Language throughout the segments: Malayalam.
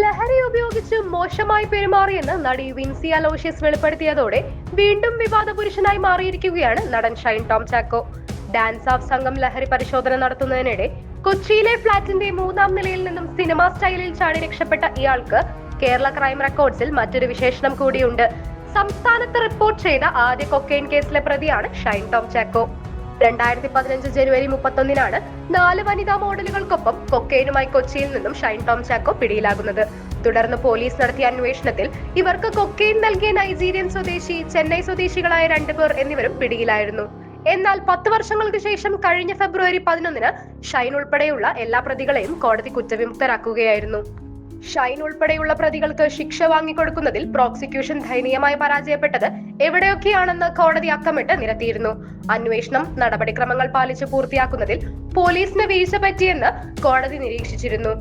ലഹരി ഉപയോഗിച്ച് മോശമായി പെരുമാറിയെന്ന് നടി വിൻസി അലോഷ്യസ് വെളിപ്പെടുത്തിയതോടെ വീണ്ടും വിവാദ പുരുഷനായി മാറിയിരിക്കുകയാണ് നടൻ ഷൈൻ ടോം ചാക്കോ. ഡാൻസ് ഓഫ് സംഘം ലഹരി പരിശോധന നടത്തുന്നതിനിടെ കൊച്ചിയിലെ ഫ്ളാറ്റിന്റെ മൂന്നാം നിലയിൽ നിന്നും സിനിമാ സ്റ്റൈലിൽ ചാടി രക്ഷപ്പെട്ട ഇയാൾക്ക് കേരള ക്രൈം റെക്കോർഡ്സിൽ മറ്റൊരു വിശേഷണം കൂടിയുണ്ട്. സംസ്ഥാനത്ത് റിപ്പോർട്ട് ചെയ്ത ആദ്യ കൊക്കെയിൻ കേസിലെ പ്രതിയാണ് ഷൈൻ ടോം ചാക്കോ. രണ്ടായിരത്തി പതിനഞ്ച് ജനുവരി മുപ്പത്തൊന്നിനാണ് നാല് വനിതാ മോഡലുകൾക്കൊപ്പം കൊക്കെയിനുമായി കൊച്ചിയിൽ നിന്നും ഷൈൻ ടോം ചാക്കോ പിടിയിലാകുന്നത്. തുടർന്ന് പോലീസ് നടത്തിയ അന്വേഷണത്തിൽ ഇവർക്ക് കൊക്കെയിൻ നൽകിയ നൈജീരിയൻ സ്വദേശി ചെന്നൈ സ്വദേശികളായ രണ്ടുപേർ എന്നിവരും പിടിയിലായിരുന്നു. എന്നാൽ പത്ത് വർഷങ്ങൾക്ക് ശേഷം കഴിഞ്ഞ ഫെബ്രുവരി പതിനൊന്നിന് ഷൈൻ ഉൾപ്പെടെയുള്ള എല്ലാ പ്രതികളെയും കോടതി കുറ്റവിമുക്തരാക്കുകയായിരുന്നു. ഷൈൻ ഉൾപ്പെടെയുള്ള പ്രതികൾക്ക് ശിക്ഷ വാങ്ങിക്കൊടുക്കുന്നതിൽ പ്രോസിക്യൂഷൻ ദയനീയമായി പരാജയപ്പെട്ടത് എവിടെയൊക്കെയാണെന്ന് കോടതി അക്കമിട്ട് നിരത്തിയിരുന്നു. അന്വേഷണം നടപടിക്രമങ്ങൾ പാലിച്ച് പൂർത്തിയാക്കുന്നതിൽ പോലീസിന് വീഴ്ച പറ്റിയെന്ന് കോടതി നിരീക്ഷിച്ചിരുന്നു.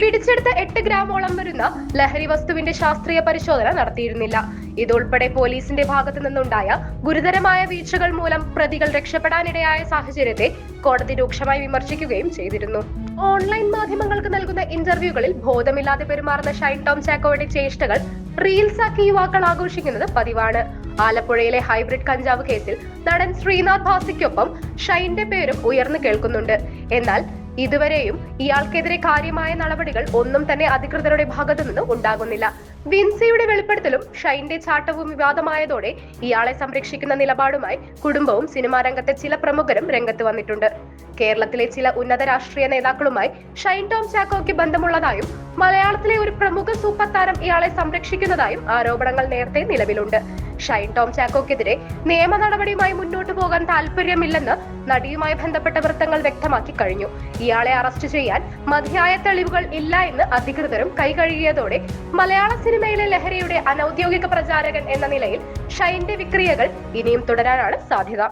പിടിച്ചെടുത്ത എട്ട് ഗ്രാമോളം വരുന്ന ലഹരി വസ്തുവിന്റെ ശാസ്ത്രീയ പരിശോധന നടത്തിയിരുന്നില്ല. ഇതുൾപ്പെടെ പോലീസിന്റെ ഭാഗത്തു നിന്നുണ്ടായ ഗുരുതരമായ വീഴ്ചകൾ മൂലം പ്രതികൾ രക്ഷപ്പെടാനിടയായ സാഹചര്യത്തെ കോടതി രൂക്ഷമായി വിമർശിക്കുകയും ചെയ്തിരുന്നു. ഓൺലൈൻ മാധ്യമങ്ങൾക്ക് നൽകുന്ന ഇന്റർവ്യൂകളിൽ ബോധമില്ലാതെ പെരുമാറുന്ന ഷൈൻ ടോം ചാക്കോയുടെ ചേഷ്ടകൾ റീൽസാക്കി യുവാക്കൾ ആഘോഷിക്കുന്നത് പതിവാണ്. ആലപ്പുഴയിലെ ഹൈബ്രിഡ് കഞ്ചാവ് കേസിൽ നടൻ ശ്രീനാഥ് ഭാസിക്കൊപ്പം ഷൈന്റെ പേരും ഉയർന്നു കേൾക്കുന്നുണ്ട്. എന്നാൽ ഇതുവരെയും ഇയാൾക്കെതിരെ കാര്യമായ നടപടികൾ ഒന്നും തന്നെ അധികൃതരുടെ ഭാഗത്തു നിന്ന് ഉണ്ടാകുന്നില്ല. വിൻസിയുടെ വെളിപ്പെടുത്തലും ഷൈന്റെ ചാട്ടവും വിവാദമായതോടെ ഇയാളെ സംരക്ഷിക്കുന്ന നിലപാടുമായി കുടുംബവും സിനിമാ രംഗത്തെ ചില പ്രമുഖരും രംഗത്ത് വന്നിട്ടുണ്ട്. കേരളത്തിലെ ചില ഉന്നത രാഷ്ട്രീയ നേതാക്കളുമായി ഷൈൻ ടോം ചാക്കോയ്ക്ക് ബന്ധമുള്ളതായും മലയാളത്തിലെ ഒരു പ്രമുഖ സൂപ്പർ താരം ഇയാളെ സംരക്ഷിക്കുന്നതായും ആരോപണങ്ങൾ നേരത്തെ നിലവിലുണ്ട്. ഷൈൻ ടോം ചാക്കോക്കെതിരെ നിയമ നടപടിയുമായി മുന്നോട്ടു പോകാൻ താല്പര്യമില്ലെന്ന് നടിയുമായി ബന്ധപ്പെട്ട വൃത്തങ്ങൾ വ്യക്തമാക്കി കഴിഞ്ഞു. ഇയാളെ അറസ്റ്റ് ചെയ്യാൻ മതിയായ തെളിവുകൾ ഇല്ല എന്ന് അധികൃതരും കൈകഴുകിയതോടെ മലയാള സിനിമയിലെ ലഹരിയുടെ അനൌദ്യോഗിക പ്രചാരകൻ എന്ന നിലയിൽ ഷൈന്റെ വിക്രിയകൾ ഇനിയും തുടരാനാണ് സാധ്യത.